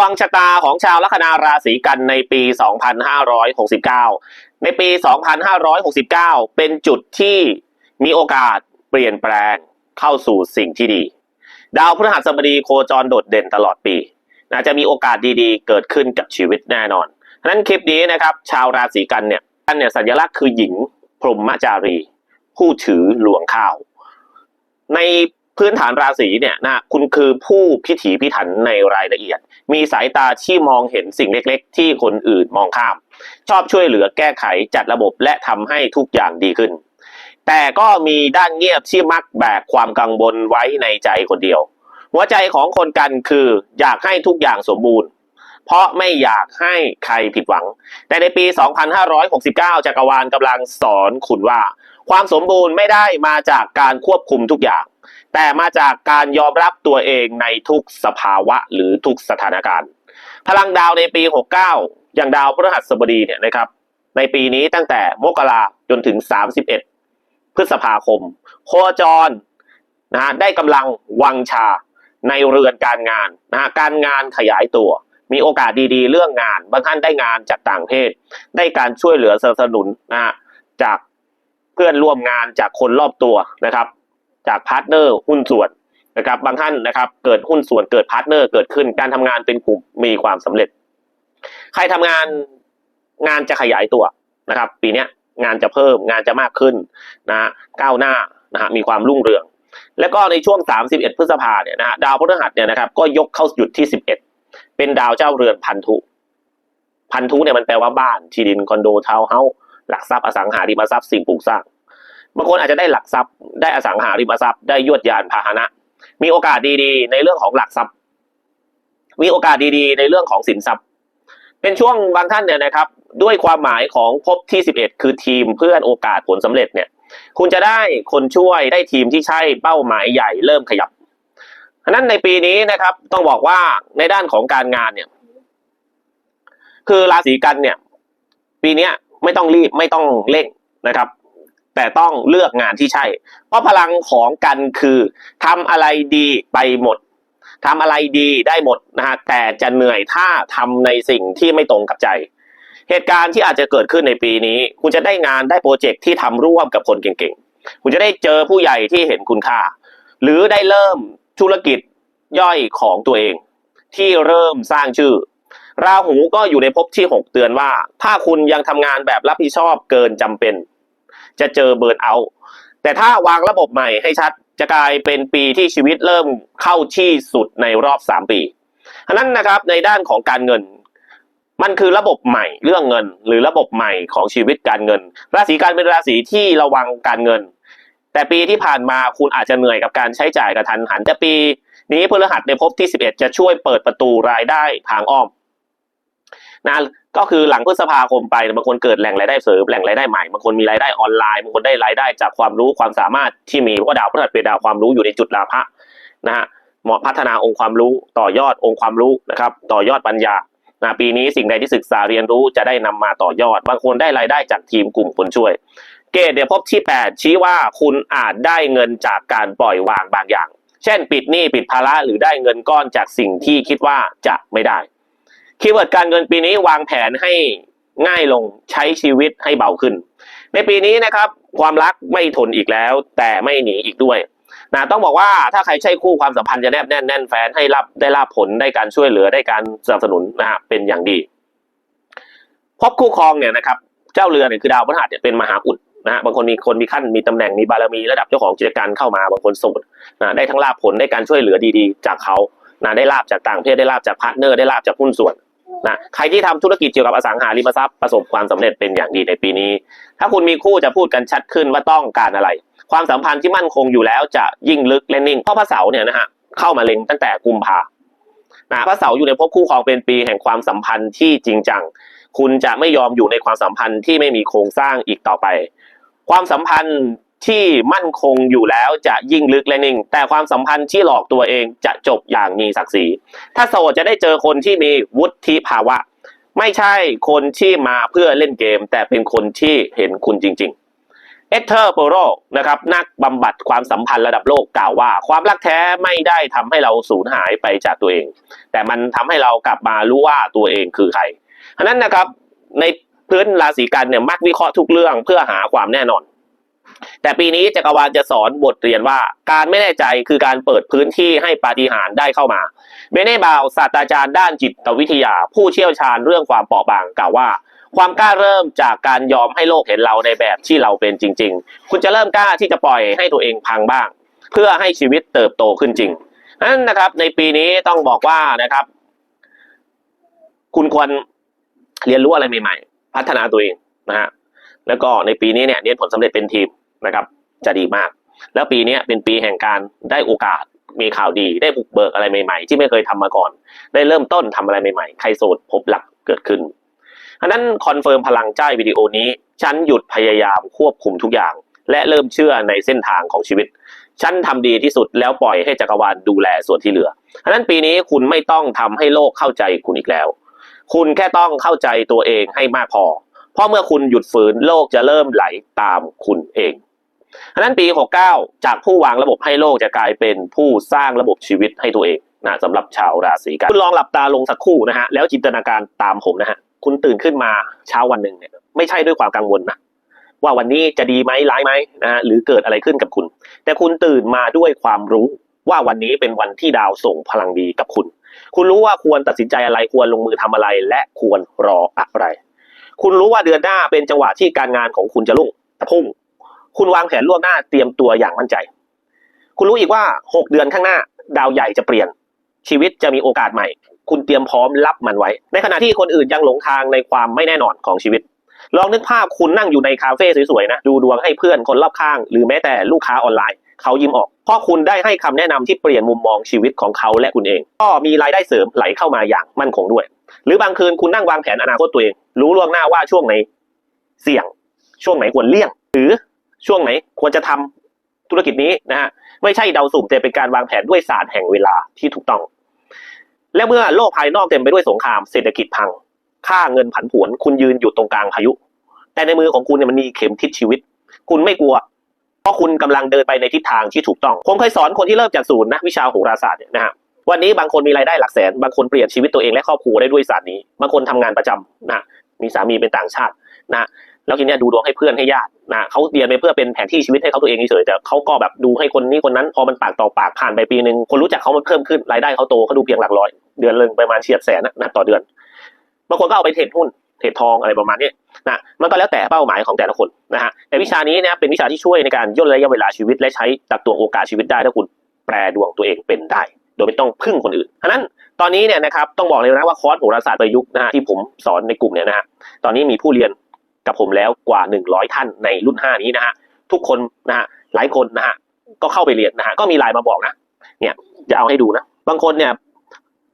ฟังชะตาของชาวลัคนาราศีกันในปี 2569 ในปี 2569 เป็นจุดที่มีโอกาสเปลี่ยนแปลงเข้าสู่สิ่งที่ดี ดาวพฤหัสบดีโคจรโดดเด่นตลอดปีนะจะมีโอกาสดีๆ เกิดขึ้นกับชีวิตแน่นอนฉะนั้นคลิปนี้นะครับ ชาวราศีกันเนี่ยกันเนี่ยสัญลักษณ์คือหญิงพรหมจารี ผู้ถือหลวงข้าว ใน พื้นฐานราศีเนี่ยนะคุณคือผู้พิถีพิถันในรายละเอียด มีสายตาที่มองเห็นสิ่งเล็กๆ ที่คนอื่นมองข้าม ชอบช่วยเหลือแก้ไขจัดระบบและทำให้ทุกอย่างดีขึ้น แต่ก็มีด้านเงียบที่มักแบกความกังวลไว้ในใจคนเดียว หัวใจของคนกันคืออยากให้ทุกอย่างสมบูรณ์เพราะไม่อยากให้ใครผิดหวัง แต่ในปี 2569 จักรวาลกำลังสอนคุณว่า ความสมบูรณ์ไม่ได้มาจากการควบคุมทุกอย่าง แต่มาจากการยอมรับตัวเองในทุกสภาวะหรือทุกสถานการณ์ พลังดาวในปี 69 อย่างดาวพฤหัสบดีเนี่ยนะครับ ในปีนี้ตั้งแต่มกราจนถึง 31 พฤษภาคม โคจรนะฮะได้กำลังวังชาในเรือนการงานนะฮะการงานขยายตัว มีโอกาสดีๆ เรื่องงาน บางท่านได้งานจากต่างประเทศ ได้การช่วยเหลือสนับสนุนนะฮะจากเพื่อนร่วมงานจากคนรอบตัวนะครับ จากพาร์ทเนอร์หุ้นส่วนนะครับบางท่านนะครับเกิดหุ้นส่วนเกิดพาร์ทเนอร์เกิดขึ้นการทำงานเป็นกลุ่มมีความสำเร็จ ใครทำงานงานจะขยายตัวนะครับ ปีนี้งานจะเพิ่มงานจะมากขึ้นนะก้าวหน้านะฮะมีความรุ่งเรือง แล้วก็ในช่วง 31 พฤษภาเนี่ยนะฮะดาวพฤหัสเนี่ยนะครับก็ยกเข้าหยุดที่ 11 เป็นดาวเจ้าเรือนพันธุ พันธุเนี่ยมันแปลว่าบ้านที่ดินคอนโดทาวน์เฮาส์หลักทรัพย์อสังหาริมทรัพย์สิ่งปลูกสร้าง บางคนอาจจะได้หลักทรัพย์ได้อสังหาริมทรัพย์ได้ยวดยานพาหนะ มีโอกาสดีๆ ในเรื่องของหลักทรัพย์ มีโอกาสดีๆ ในเรื่องของสินทรัพย์ เป็นช่วงบางท่านเนี่ยนะครับ ด้วยความหมายของภพที่ 11 คือทีมเพื่อนโอกาสผลสำเร็จเนี่ย คุณจะได้คนช่วยได้ทีมที่ใช่เป้าหมายใหญ่เริ่มขยับฉะนั้นในปีนี้นะครับต้องบอกว่าในด้านของการงานเนี่ย คือราศีกันเนี่ย ปีนี้ไม่ต้องรีบไม่ต้องเร่งนะครับ แต่ต้องเลือกงานที่ใช่ เพราะพลังของกันคือทำอะไรดีไปหมดทำอะไรดีได้หมดนะฮะแต่จะเหนื่อยถ้าทำในสิ่งที่ไม่ตรงกับใจ เหตุการณ์ที่อาจจะเกิดขึ้นในปีนี้ คุณจะได้งานได้โปรเจกต์ที่ทำร่วมกับคนเก่งๆ คุณจะได้เจอผู้ใหญ่ที่เห็นคุณค่า หรือได้เริ่มธุรกิจย่อยของตัวเอง ที่เริ่มสร้างชื่อ ราหูก็อยู่ในภพที่ 6 เตือนว่า ถ้าคุณยังทำงานแบบรับผิดชอบเกินจำเป็น จะเจอเบิร์นเอา แต่ถ้าวางระบบใหม่ให้ชัดจะกลายเป็นปีที่ชีวิตเริ่มเข้าที่สุดในรอบ 3 ปีฉะนั้นนะครับในด้านของการเงิน มันคือระบบใหม่เรื่องเงิน หรือระบบใหม่ของชีวิตการเงิน ราศีกันเป็นราศีที่ระวังการเงิน แต่ปีที่ผ่านมาคุณอาจจะเหนื่อยกับการใช้จ่ายกระทันหันแต่ปี นี้พฤหัสในภพที่ 11 จะช่วยเปิดประตูรายได้ทางอ้อม นะก็คือหลังพฤษภาคมไปบางคนเกิดแหล่งรายได้เสริมแหล่งรายได้ใหม่บางคนมีรายได้ออนไลน์บางคนได้รายได้จากความรู้ความสามารถที่มีเพราะดาวพฤหัสเป็นดาวความรู้อยู่ในจุดลาภะนะฮะเหมาะพัฒนาองค์ความรู้ต่อยอดองค์ความรู้นะครับต่อยอดปัญญานะปีนี้สิ่งใดที่ศึกษาเรียนรู้จะได้นำมาต่อยอด บางคนได้รายได้จากทีมกลุ่มคนช่วย เกณฑ์เดี๋ยวพบที่ 8 ชี้ว่าคุณอาจได้เงินจากการปล่อยวางบางอย่าง เช่น ปิดหนี้ปิดภาระหรือได้เงินก้อนจากสิ่งที่คิดว่าจะไม่ได้ คีย์เวิร์ดการเงินปีนี้วางแผนให้ง่ายลงใช้ชีวิตให้เบาขึ้น ในปีนี้นะครับ ความรักไม่ทนอีกแล้ว แต่ไม่หนีอีกด้วยนะต้องบอกว่าถ้าใครใช่คู่ความสัมพันธ์จะแนบแน่นแน่นแฟนให้รับได้รับผลได้การช่วยเหลือได้การสนับสนุนนะฮะเป็นอย่างดี พบคู่ครองเนี่ยนะครับ เจ้าเรือเนี่ยคือดาวพฤหัสเนี่ยเป็นมหาอุดนะฮะบางคนมีคนมีขั้นมีตำแหน่งมีบารมีระดับเจ้าของกิจการเข้ามาบางคนโสดนะได้ทั้งลาบผลได้การช่วยเหลือดีๆ จากเขานะได้ลาบจากต่างประเทศได้ลาบจากพาร์ทเนอร์ได้ลาบจากหุ้นส่วน นะใครที่ทำธุรกิจเกี่ยวกับอสังหาริมทรัพย์ประสบความสำเร็จเป็นอย่างดีในปีนี้ ถ้าคุณมีคู่จะพูดกันชัดขึ้นว่าต้องการอะไร ความสัมพันธ์ที่มั่นคงอยู่แล้วจะยิ่งลึกและนิ่งเพราะพระเสาร์เนี่ยนะฮะเข้ามาเล็งตั้งแต่กุมภานะพระเสาร์อยู่ในภพคู่ครองเป็นปีแห่งความสัมพันธ์ที่จริงจัง คุณจะไม่ยอมอยู่ในความสัมพันธ์ที่ไม่มีโครงสร้างอีกต่อไป ความสัมพันธ์ ที่มั่นคงอยู่แล้วจะยิ่งลึกและนิ่ง แต่ความสัมพันธ์ที่หลอกตัวเองจะจบอย่างมีศักดิ์ศรี ถ้าโสดจะได้เจอคนที่มีวุฒิภาวะ ไม่ใช่คนที่มาเพื่อเล่นเกม แต่เป็นคนที่เห็นคุณจริง ๆเอเธอร์โปโรนะครับนักบำบัดความสัมพันธ์ระดับโลกกล่าวว่า ความรักแท้ไม่ได้ทำให้เราสูญหายไปจากตัวเอง แต่มันทำให้เรากลับมารู้ว่าตัวเองคือใครฉะนั้นนะครับในพื้นราศีกันเนี่ยมักวิเคราะห์ทุกเรื่องเพื่อหาความแน่นอน แต่ปีนี้จักรวาลจะสอนบทเรียนว่าการไม่แน่ใจคือการเปิดพื้นที่ให้ปาฏิหาริย์ได้เข้ามาเบเน่บาวศาสตราจารย์ด้านจิตวิทยา ผู้เชี่ยวชาญเรื่องความเปราะบางกล่าวว่า ความกล้าเริ่มจากการยอมให้โลกเห็นเราในแบบที่เราเป็นจริง ๆ คุณจะเริ่มกล้าที่จะปล่อยให้ตัวเองพังบ้าง เพื่อให้ชีวิตเติบโตขึ้นจริงนั้นนะครับในปีนี้ต้องบอกว่านะครับ คุณควรเรียนรู้อะไรใหม่ ๆ พัฒนาตัวเองนะฮะแล้วก็ในปีนี้เนี่ยเน้นผลสำเร็จเป็นทีม นะครับ จะดีมาก แล้วปีนี้เป็นปีแห่งการได้โอกาสมีข่าวดีได้บุกเบิกอะไรใหม่ ๆ ที่ไม่เคยทำมาก่อน ได้เริ่มต้นทำอะไรใหม่ๆ ใครโสดพบหลักเกิดขึ้นอันนั้นคอนเฟิร์มพลังใจวิดีโอนี้ ฉันหยุดพยายามควบคุมทุกอย่าง และเริ่มเชื่อในเส้นทางของชีวิต ฉันทำดีที่สุดแล้วปล่อยให้จักรวาลดูแลส่วนที่เหลืออันนั้นปีนี้คุณไม่ต้องทำให้โลกเข้าใจคุณอีกแล้ว คุณแค่ต้องเข้าใจตัวเองให้มากพอ เพราะเมื่อคุณหยุดฝืนโลกจะเริ่มไหลตามคุณเอง อันนั้นปี 69 จากผู้วางระบบให้โลกจะกลายเป็นผู้สร้างระบบชีวิตให้ตัวเองนะสำหรับชาวราศีกันคุณลองหลับตาลงสักครู่นะฮะแล้วจินตนาการตามผมนะฮะคุณตื่นขึ้นมาเช้าวันหนึ่งเนี่ยไม่ใช่ด้วยความกังวลนะว่าวันนี้จะดีไหมร้ายไหมนะฮะหรือเกิดอะไรขึ้นกับคุณ แต่คุณตื่นมาด้วยความรู้ว่าวันนี้เป็นวันที่ดาวส่งพลังดีกับคุณ คุณรู้ว่าควรตัดสินใจอะไรควรลงมือทำอะไร และควรรออะไร คุณรู้ว่าเดือนหน้าเป็นจังหวะที่การงานของคุณจะรุ่งพุ่ง คุณวางแผนล่วงหน้าเตรียมตัวอย่างมั่นใจ คุณรู้อีกว่าหกเดือนข้างหน้า ดาวใหญ่จะเปลี่ยน ชีวิตจะมีโอกาสใหม่ คุณเตรียมพร้อมรับมันไว้ ในขณะที่คนอื่นยังหลงทางในความไม่แน่นอนของชีวิต ลองนึกภาพคุณนั่งอยู่ในคาเฟ่สวยๆนะดูดวงให้เพื่อนคนรอบข้าง หรือแม้แต่ลูกค้าออนไลน์เขายิ้มออก เพราะคุณได้ให้คำแนะนำที่เปลี่ยนมุมมองชีวิตของเขาและคุณเอง ก็มีรายได้เสริมไหลเข้ามาอย่างมั่นคงด้วย หรือบางคืนคุณนั่งวางแผนอนาคตตัวเอง รู้ล่วงหน้าว่าช่วงไหนเสี่ยง ช่วงไหนควรเลี่ยง หรือ ช่วงไหนควรจะทำธุรกิจนี้นะฮะไม่ใช่เดาสุ่มแต่เป็นการวางแผนด้วยศาสตร์แห่งเวลาที่ถูกต้อง และเมื่อโลกภายนอกเต็มไปด้วยสงครามเศรษฐกิจพัง ค่าเงินผันผวน คุณยืนอยู่ตรงกลางพายุ แต่ในมือของคุณเนี่ยมันมีเข็มทิศชีวิต คุณไม่กลัว เพราะคุณกำลังเดินไปในทิศทางที่ถูกต้อง ผมเคยสอนคนที่เริ่มจากศูนย์นะวิชาโหราศาสตร์เนี่ยนะฮะวันนี้บางคนมีรายได้หลักแสน บางคนเปลี่ยนชีวิตตัวเองและครอบครัวได้ด้วยศาสตร์นี้ บางคนทำงานประจำนะมีสามีเป็นต่างชาตินะ แล้วทีเนี้ยดูดวงให้เพื่อนให้ญาตินะเขาเรียนไปเพื่อเป็นแผนที่ชีวิตให้เขาตัวเองเฉยแต่เขาก็แบบดูให้คนนี้คนนั้นพอมันปากต่อปากผ่านไปปีหนึ่งคนรู้จักเขามันเพิ่มขึ้นรายได้เขาโตเขาดูเพียงหลักร้อย เดือนละประมาณเฉียดแสนนะนะต่อเดือนบางคนก็เอาไปเทรดหุ้นเทรดทองอะไรประมาณนี้นะมันก็แล้วแต่เป้าหมายของแต่ละคนนะฮะแต่วิชานี้เนี่ยเป็นวิชาที่ช่วยในการย่นระยะเวลาชีวิต และใช้ตักตวงโอกาสชีวิตได้ถ้าคุณแปรดวงตัวเองเป็นได้ โดยไม่ต้องพึ่งคนอื่นฉะนั้นตอนนี้เนี่ยนะครับต้องบอกเลยนะว่าคอร์สโหราศาสตร์ประยุกต์นะฮะที่ผมสอนในกลุ่มเนี่ยนะฮะตอนนี้มีผู้เรียน กับผมแล้วกว่า 100 ท่านในรุ่น 5 นี้นะฮะทุกคนนะฮะหลายคนนะฮะก็เข้าไปเรียนนะฮะก็มีไลน์มาบอกนะเนี่ยจะเอาให้ดูนะบางคนเนี่ย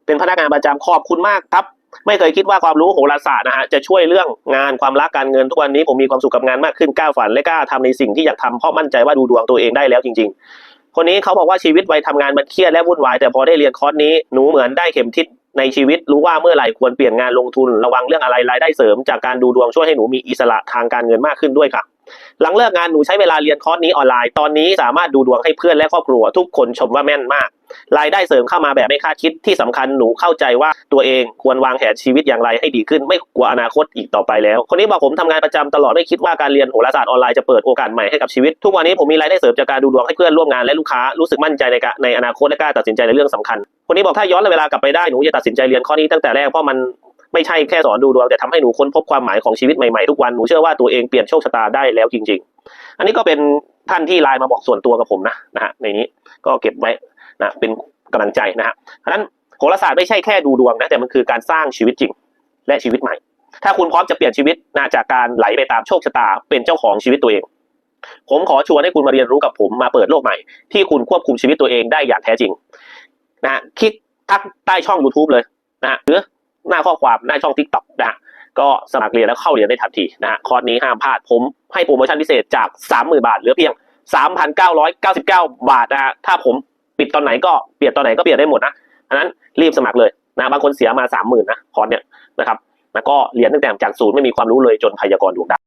เป็นพนักงานประจำขอบคุณมากครับ ไม่เคยคิดว่าความรู้โหราศาสตร์นะฮะจะช่วยเรื่องงานความรักการเงินทุกวันนี้ผมมีความสุขกับงานมากขึ้นกล้าฝันและกล้าทำในสิ่งที่อยากทำเพราะมั่นใจว่าดูดวงตัวเองได้แล้วจริง ๆ คนนี้เขาบอกว่าชีวิตวัยทำงานมันเครียดและวุ่นวายแต่พอได้เรียนคอร์สนี้หนูเหมือนได้เข็มทิศ ในชีวิตรู้ว่าเมื่อไหร่ควรเปลี่ยนงานลงทุนระวังเรื่องอะไรรายได้เสริม จากการดูดวงช่วยให้หนูมีอิสระทางการเงินมากขึ้นด้วยค่ะ หลังเลิกงานหนูใช้เวลาเรียนคอร์สนี้ออนไลน์ตอนนี้สามารถดูดวงให้เพื่อนและครอบครัวทุกคนชมว่าแม่นมาก รายได้เสริมเข้ามาแบบไม่คาดคิดที่สำคัญหนูเข้าใจว่าตัวเองควรวางแผนชีวิตอย่างไรให้ดีขึ้น ไม่กลัวอนาคตอีกต่อไปแล้ว คนนี้บอกผมทำงานประจำตลอดไม่คิดว่าการเรียนโหราศาสตร์ออนไลน์จะเปิดโอกาสใหม่ให้กับชีวิต ทุกวันนี้ผมมีรายได้เสริมจากการดูดวงให้เพื่อนร่วมงานและลูกค้ารู้สึกมั่นใจในการในอนาคตและกล้าตัดสินใจในเรื่องสำคัญ คนนี้บอกถ้าย้อนเวลากลับไปได้หนูจะตัดสินใจเรียนข้อนี้ตั้งแต่แรกเพราะมันไม่ใช่แค่สอนดูดวงแต่ทำให้หนูค้นพบความหมายของชีวิตใหม่ๆทุกวันหนูเชื่อว่าตัวเองเปลี่ยนโชคชะตาได้แล้วจริง ๆ อันนี้ก็เป็นท่านที่ไลน์มาบอกส่วนตัวกับผมนะนะฮะในนี้ก็เก็บไว้ นะเป็นกำลังใจนะฮะเพราะฉะนั้นโหราศาสตร์ไม่ใช่แค่ดูดวงนะแต่มันคือการสร้างชีวิตจริงและชีวิตใหม่ ถ้าคุณพร้อมจะเปลี่ยนชีวิตนะจากการไหลไปตามโชคชะตาเป็นเจ้าของชีวิตตัวเอง ผมขอชวนให้คุณมาเรียนรู้กับผมมาเปิดโลกใหม่ ที่คุณควบคุมชีวิตตัวเองได้อย่างแท้จริงนะคลิกทักใต้ช่อง YouTube เลยนะหรือหน้าข้อความหน้าช่อง TikTok นะก็สมัครเรียนแล้วเข้าเรียนได้ทันทีนะฮะคอร์สนี้ห้ามพลาดผมให้โปรโมชั่นพิเศษจาก 30,000 บาทเหลือเพียง 3,999 บาทนะฮะถ้าผม ปิดตอนไหนก็เปลี่ยนตอนไหนก็เปลี่ยนได้หมดนะอันนั้นรีบสมัครเลยนะบางคนเสียมาสามหมื่นะคอร์สเนี่ยนะครับแล้วก็เรียนตั้งแต่จากศูนย์ไม่มีความรู้เลยจนพยากรณ์ดวงดาว